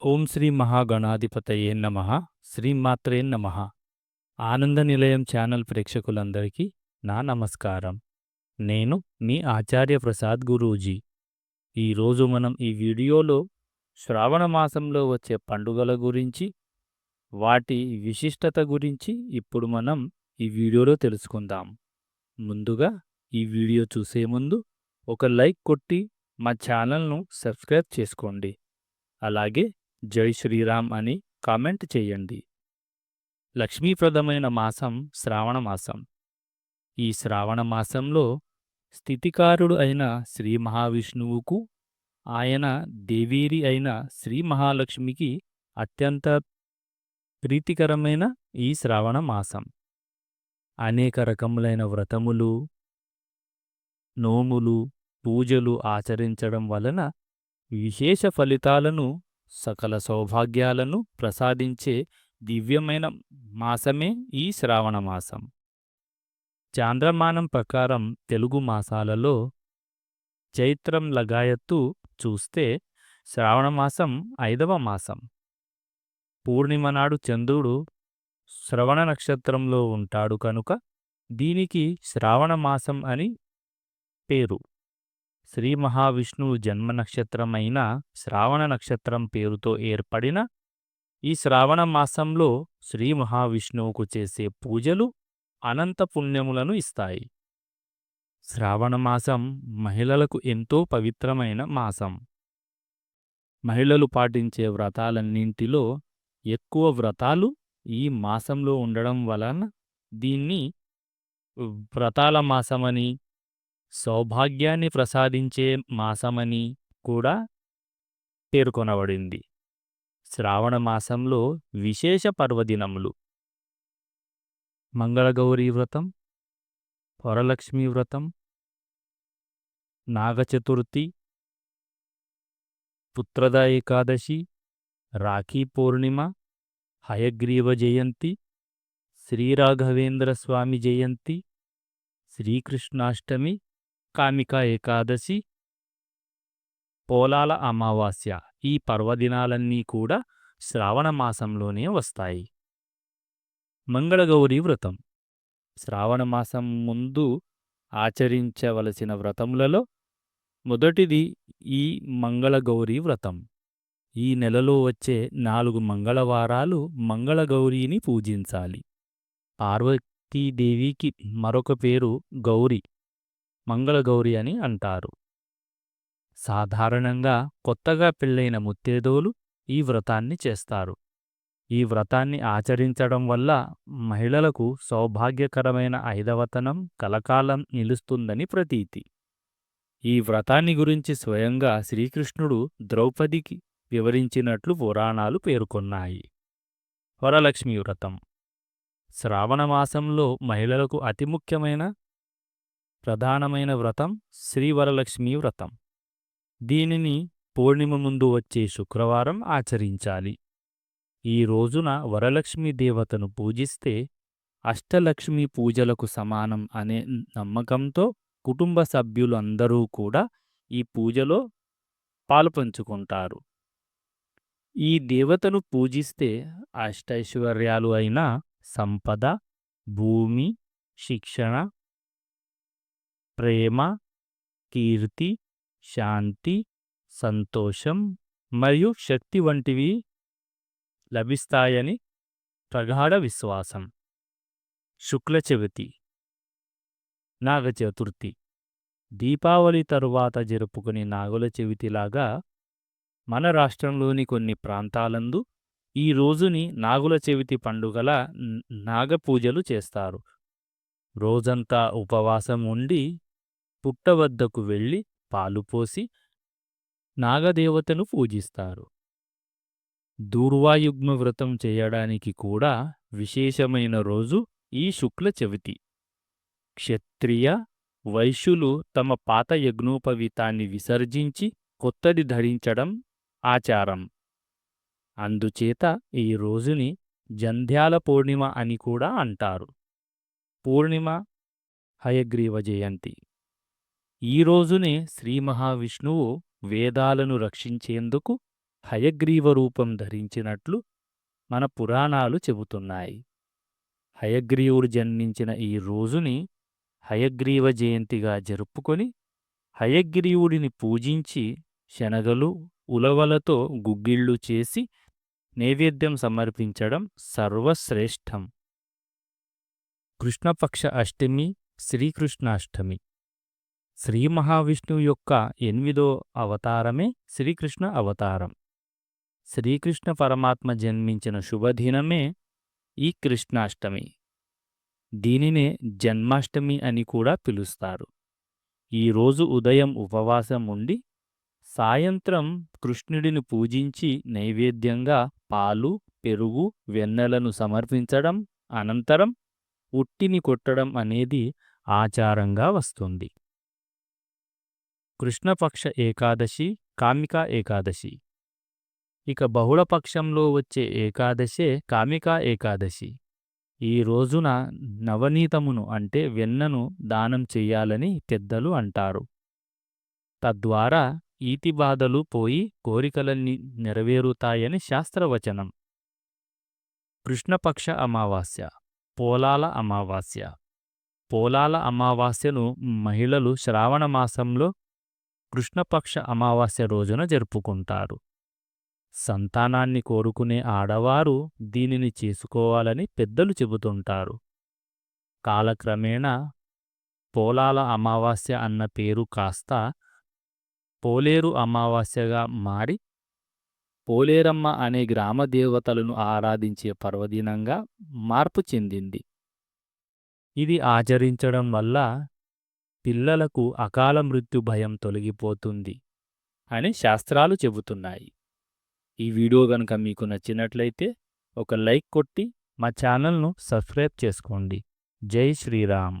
ఓం శ్రీ మహాగణాధిపతయే నమ. శ్రీమాత్రే నమ. ఆనంద నిలయం ఛానల్ ప్రేక్షకులందరికీ నా నమస్కారం. నేను మీ ఆచార్య ప్రసాద్ గురూజీ. ఈరోజు మనం ఈ వీడియోలో శ్రావణ మాసంలో వచ్చే పండుగల గురించి వాటి విశిష్టత గురించి ఇప్పుడు మనం ఈ వీడియోలో తెలుసుకుందాం. ముందుగా ఈ వీడియో చూసే ముందు ఒక లైక్ కొట్టి మా ఛానల్ను సబ్స్క్రైబ్ చేసుకోండి. అలాగే జై శ్రీరామ్ అని కామెంట్ చేయండి. లక్ష్మీప్రదమైన మాసం శ్రావణ మాసం. ఈ శ్రావణ మాసంలో స్థితికారుడు అయిన శ్రీ మహావిష్ణువుకు ఆయన దేవీరి అయిన శ్రీ మహాలక్ష్మికి అత్యంత ప్రీతికరమైన ఈ శ్రావణ మాసం. అనేక రకములైన వ్రతములు నోములు పూజలు ఆచరించడం వలన విశేష ఫలితాలను సకల సౌభాగ్యాలను ప్రసాదించే దివ్యమైన మాసమే ఈ శ్రావణ మాసం. చాంద్రమానం ప్రకారం తెలుగు మాసాలలో చైత్రం లగాయత్తు చూస్తే శ్రావణమాసం ఐదవ మాసం. పూర్ణిమ నాడు చంద్రుడు శ్రవణ నక్షత్రంలో ఉంటాడు కనుక దీనికి శ్రావణ మాసం అని పేరు. శ్రీ మహావిష్ణువు జన్మ నక్షత్రమైన శ్రావణ నక్షత్రం పేరుతో ఏర్పడిన ఈ శ్రావణ మాసంలో శ్రీ మహావిష్ణువుకు చేసే పూజలు అనంత పుణ్యములను ఇస్తాయి. శ్రావణమాసం మహిళలకు ఎంతో పవిత్రమైన మాసం. మహిళలు పాటించే వ్రతాలన్నింటిలో ఎక్కువ వ్రతాలు ఈ మాసంలో ఉండడం వలన దీన్ని వ్రతాల మాసమని సౌభాగ్యాన్ని ప్రసాదించే మాసమని కూడా పేర్కొనబడింది. శ్రావణ మాసంలో విశేష పర్వదినములు. మంగళగౌరీ వ్రతం వరలక్ష్మీ వ్రతం నాగచతుర్థి పుత్రద ఏకాదశి రాఖీ పూర్ణిమ హయగ్రీవ జయంతి శ్రీరాఘవేంద్ర స్వామి జయంతి శ్రీకృష్ణాష్టమి కామికా ఏకాదశి పోలాల అమావాస్య ఈ పర్వదినాలన్నీ కూడా శ్రావణ మాసంలోనే వస్తాయి. మంగళగౌరీ వ్రతం. శ్రావణ మాసం ముందు ఆచరించవలసిన వ్రతములలో మొదటిది ఈ మంగళగౌరీ వ్రతం. ఈ నెలలో వచ్చే నాలుగు మంగళవారాలు మంగళగౌరీని పూజించాలి. పార్వతీదేవికి మరొక పేరు గౌరి. మంగళగౌరి అని అంటారు. సాధారణంగా కొత్తగా పెళ్ళైన ముత్తేదోలు ఈ వ్రతాన్ని చేస్తారు. ఈ వ్రతాన్ని ఆచరించడం వల్ల మహిళలకు సౌభాగ్యకరమైన ఐదవతనం కలకాలం నిలుస్తుందని ప్రతీతి. ఈ వ్రతాన్ని గురించి స్వయంగా శ్రీకృష్ణుడు ద్రౌపదికి వివరించినట్లు పురాణాలు పేర్కొన్నాయి. వరలక్ష్మి వ్రతం. శ్రావణమాసంలో మహిళలకు అతి ముఖ్యమైన ప్రధానమైన వ్రతం శ్రీవరలక్ష్మీ వ్రతం. దీనిని పూర్ణిమ ముందు వచ్చే శుక్రవారం ఆచరించాలి. ఈ రోజున వరలక్ష్మీ దేవతను పూజిస్తే అష్టలక్ష్మి పూజలకు సమానం అనే నమ్మకంతో కుటుంబ సభ్యులందరూ కూడా ఈ పూజలో పాలుపంచుకుంటారు ఈ దేవతను పూజిస్తే అష్టైశ్వర్యాలు అయిన సంపద భూమి శిక్షణ ప్రేమ కీర్తి శాంతి సంతోషం మరియు శక్తి వంటివి లభిస్తాయని ప్రగాఢ విశ్వాసం. శుక్ల చవితి నాగ చతుర్థి దీపావళి తరువాత జరుపుకునే నాగుల చవితిలాగా మన రాష్ట్రంలోని కొన్ని ప్రాంతాలందు ఈ రోజుని నాగుల చవితి పండుగల నాగపూజలు చేస్తారు. రోజంతా ఉపవాసం ఉండి పుట్టవద్దకు వెళ్ళి పాలు పోసి నాగదేవతను పూజిస్తారు. దూర్వాయుగ్మ వ్రతం చేయడానికి కూడా విశేషమైన రోజు ఈ శుక్ల చవితి. క్షత్రియ వైశ్యులు తమ పాత యజ్ఞోపవీతాన్ని విసర్జించి కొత్తది ధరించడం ఆచారం. అందుచేత ఈ రోజుని జంధ్యాల పూర్ణిమ అని కూడా అంటారు. పూర్ణిమ హయగ్రీవ జయంతి. ఈ రోజునే శ్రీ మహావిష్ణువు వేదాలను రక్షించేందుకు హయగ్రీవ రూపం ధరించినట్లు మన పురాణాలు చెబుతున్నాయి. హయగ్రీవుడు జన్మించిన ఈ రోజుని హయగ్రీవ జయంతిగా జరుపుకొని హయగ్రీవుడిని పూజించి శనగలు ఉలవలతో గుగ్గిళ్ళు చేసి నైవేద్యం సమర్పించడం సర్వశ్రేష్టం. కృష్ణపక్ష అష్టమి శ్రీకృష్ణాష్టమి. శ్రీ మహావిష్ణువు యొక్క ఎనిమిదో అవతారమే శ్రీకృష్ణ అవతారం. శ్రీకృష్ణ పరమాత్మ జన్మించిన శుభదినమే ఈ కృష్ణాష్టమి. దీనినే జన్మాష్టమి అని కూడా పిలుస్తారు. ఈరోజు ఉదయం ఉపవాసం ఉండి సాయంత్రం కృష్ణుడిని పూజించి నైవేద్యంగా పాలు పెరుగు వెన్నెలను సమర్పించడం అనంతరం ఉట్టిని కొట్టడం అనేది ఆచారంగా వస్తుంది. కృష్ణపక్ష ఏకాదశి కామికా ఏకాదశి. ఇక బహుళపక్షంలో వచ్చే ఏకాదశే కామికా ఏకాదశి. ఈ రోజున నవనీతమును అంటే వెన్నను దానం చెయ్యాలని పెద్దలు అంటారు. తద్వారా ఈతి బాధలు పోయి కోరికలన్నీ నెరవేరుతాయని శాస్త్రవచనం. కృష్ణపక్ష అమావాస్య పోలాల అమావాస్య. పోలాల అమావాస్యను మహిళలు శ్రావణ మాసంలో కృష్ణపక్ష అమావాస్య రోజున జరుపుకుంటారు. సంతానాన్ని కోరుకునే ఆడవారు దీనిని చేసుకోవాలని పెద్దలు చెబుతుంటారు. కాలక్రమేణా పోలాల అమావాస్య అన్న పేరు కాస్త పోలేరు అమావాస్యగా మారి పోలేరమ్మ అనే గ్రామ దేవతలను ఆరాధించే పర్వదినంగా మార్పు చెందింది. ఇది ఆచరించడం వల్ల పిల్లలకు అకాల మృత్యు భయం తొలగిపోతుంది అని శాస్త్రాలు చెబుతున్నాయి. ఈ వీడియో గనుక మీకు నచ్చినట్లయితే ఒక లైక్ కొట్టి మా ఛానల్ను సబ్స్క్రైబ్ చేసుకోండి. జై శ్రీరామ్.